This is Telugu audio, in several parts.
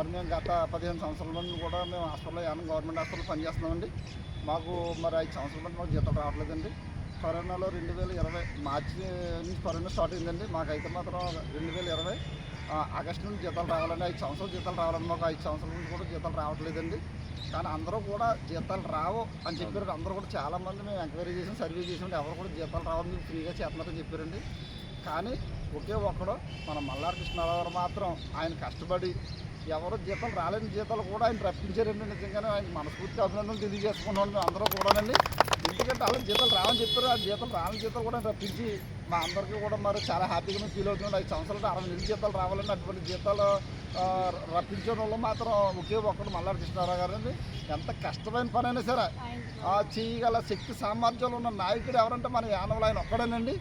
మరి మేము గత పదిహేను సంవత్సరాల నుండి కూడా మేము హాస్పిటల్లో యానం గవర్నమెంట్ హాస్పిటల్ పనిచేస్తున్నామండి. మాకు మరి ఐదు సంవత్సరాల నుండి మాకు జీతం రావట్లేదండి. కరోనాలో రెండు వేల ఇరవై మార్చి నుంచి కరోనా స్టార్ట్ అయిందండి. మాకైతే మాత్రం రెండు వేల ఇరవై ఆగస్టు నుంచి జీతాలు రావాలని ఐదు సంవత్సరాలు జీతాలు రావాలని మాకు ఐదు సంవత్సరాల నుంచి కూడా జీతాలు రావట్లేదండి. కానీ అందరూ కూడా జీతాలు రావు అని చెప్పారు. అందరూ కూడా చాలామంది మేము ఎంక్వైరీ చేసాం సర్వే చేసాం. ఎవరు కూడా జీతాలు రావని ఫ్రీగా చేస్తున్నారని చెప్పారండి. కానీ ఒకే ఒక్కడు మన మల్లారి కృష్ణారావు గారు మాత్రం ఆయన కష్టపడి ఎవరు జీతాలు రాలేని జీతాలు కూడా ఆయన రప్పించారండి నిజంగానే. ఆయన మనస్ఫూర్తిగా అభినందనలు తెలియజేసుకున్నాం అందరూ కూడానండి. ఎందుకంటే వాళ్ళకి జీతాలు రావని చెప్పారు. ఆ జీతాలు రాని జీతాలు కూడా రప్పించి మా అందరికీ కూడా మరి చాలా హ్యాపీగా మేము ఫీల్ అవుతున్నాం ఐదు సంవత్సరాలు అరవై నెలల జీతాలు రావాలని అటువంటి జీతాలు ఆ, రప్పించడం వల్ల మాత్రం ఒకే ఒక్కడు మల్లారి కృష్ణారావు గారు అండి ఎంత కష్టమైన పని అయినా సరే ఆ చేయగల శక్తి సామర్థ్యాలు ఉన్న నాయకుడు ఎవరంటే మన యానవలో. ఆయన ఒక్కడేనండి.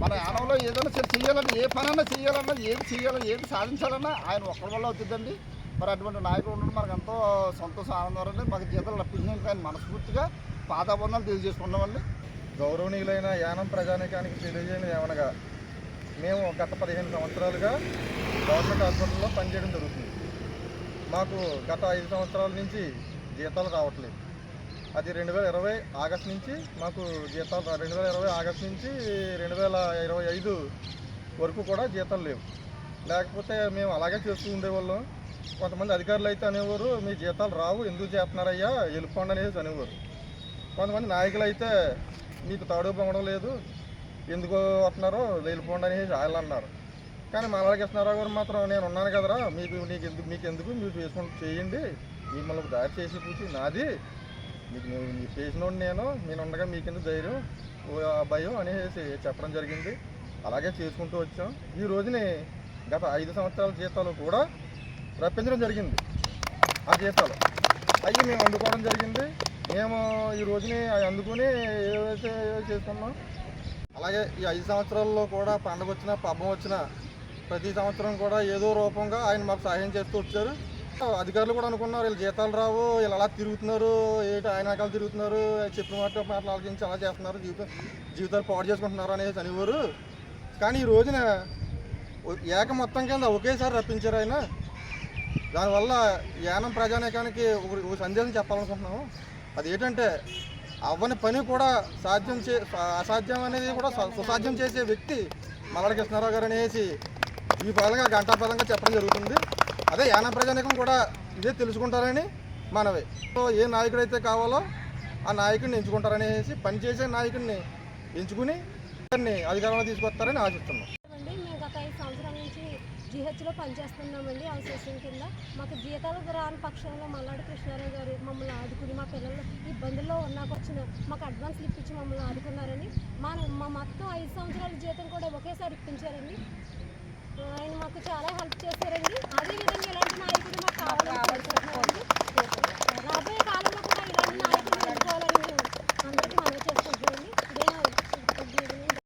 మన యానంలో ఏదైనా సరే చేయాలన్నా ఏ పనైనా చేయాలన్నా ఏది చేయాలి ఏది సాధించాలన్నా ఆయన ఒక్కడి వల్ల అవుతుందండి. మరి అటువంటి నాయకుడు ఉండడం మనకు ఎంతో సంతోషం ఆనందం అండి. మాకు జీతాలు రప్పించినందుకు ఆయన మనస్ఫూర్తిగా పాదాబంధాలు తెలియజేసుకున్నామండి గౌరవనీయులైన యానం ప్రజానీకానికి తెలియజేయని ఏమనగా మేము గత పదిహేను సంవత్సరాలుగా గవర్నమెంట్ హాస్పిటల్లో పనిచేయడం జరుగుతుంది. మాకు గత ఐదు సంవత్సరాల నుంచి జీతాలు రావట్లేదు. అది రెండు వేల ఇరవై ఆగస్ట్ నుంచి మాకు జీతాలు రెండు వేల ఇరవై ఆగస్ట్ నుంచి రెండు వేల ఇరవై ఐదు వరకు కూడా జీతాలు లేవు. లేకపోతే మేము అలాగే చేస్తూ ఉండేవాళ్ళం. కొంతమంది అధికారులు అయితే అనేవారు మీ జీతాలు రావు ఎందుకు చేస్తున్నారయ్యా? వెళ్ళిపోండి అనేసి అనేవారు. కొంతమంది నాయకులు అయితే మీకు తాడు పొంగడం లేదు ఎందుకు వస్తున్నారో? వెళ్ళిపోండి అనేసి వాళ్ళు అన్నారు. కానీ మా కృష్ణారావు గారు మాత్రం నేను ఉన్నాను కదరా మీకు నీకు ఎందుకు మీకు ఎందుకు మీరు చేసుకుంటూ చేయండి. మిమ్మల్ని దారి చేసి కూర్చి నాది మీకు నువ్వు చేసినోడు నేను నేను ఉండగా కింద ధైర్యం? ఓ భయం అనేసి చెప్పడం జరిగింది. అలాగే చేసుకుంటూ వచ్చాం. ఈ రోజుని గత ఐదు సంవత్సరాల జీతాలు కూడా రప్పించడం జరిగింది. ఆ జీతాలు. అవి మేము అందుకోవడం జరిగింది. మేము ఈ రోజుని అవి అందుకుని ఏవైతే చేసుకున్నాం. అలాగే ఈ ఐదు సంవత్సరాల్లో కూడా పండగ వచ్చినా పబ్బం వచ్చినా ప్రతి సంవత్సరం కూడా ఏదో రూపంగా ఆయన మాకు సహాయం చేస్తూ వచ్చారు. అధికారులు కూడా అనుకున్నారు వీళ్ళు జీతాలు రావు వీళ్ళు అలా తిరుగుతున్నారు ఏంటి ఆయన రకాలు తిరుగుతున్నారు చెప్పిన మాట మాటలు ఆలోచించి అలా చేస్తున్నారు జీవితం జీవితాలు పాడు చేసుకుంటున్నారు అనేసి అనేవారు. కానీ ఈ రోజున ఏక మొత్తం కింద ఒకేసారి రప్పించారు ఆయన. దానివల్ల యానం ప్రజానీకానికి ఒక సందేశం చెప్పాలనుకుంటున్నాము. అది ఏంటంటే అవ్వని పని కూడా సాధ్యం చే అసాధ్యం అనేది కూడా సుసాధ్యం చేసే వ్యక్తి మల్లడి కృష్ణారావు గారు అనేసి ఈ పదంగా గంటాపదంగా చెప్పడం జరుగుతుంది. అదే యానా ప్రజానీకం కూడా ఇదే తెలుసుకుంటారని మనవి. సో ఏ నాయకుడైతే కావాలో ఆ నాయకుడిని ఎంచుకుంటారనేసి పనిచేసే నాయకుడిని ఎంచుకుని అధికారాన్ని అధికారంలో తీసుకొస్తారని ఆశిస్తున్నాం. అండి మేము గత ఐదు సంవత్సరాల నుంచి జిహెచ్లో పనిచేస్తున్నామండి అవసరం కింద. మాకు జీతాలు రాని పక్షంలో మల్లాడి కృష్ణారావు గారు మమ్మల్ని ఆదుకుని మా పిల్లలు ఇబ్బందుల్లో ఉన్నాక వచ్చిన మాకు అడ్వాన్స్ ఇప్పించి మమ్మల్ని ఆదుకున్నారని. మా మా మొత్తం ఐదు సంవత్సరాల జీతం కూడా ఒకేసారి ఇప్పించారండి. ఆయన మాకు చాలా హెల్ప్ చేశారండి. అదేవిధంగా ఇలాంటి నాయకుడు మాకు కావాలి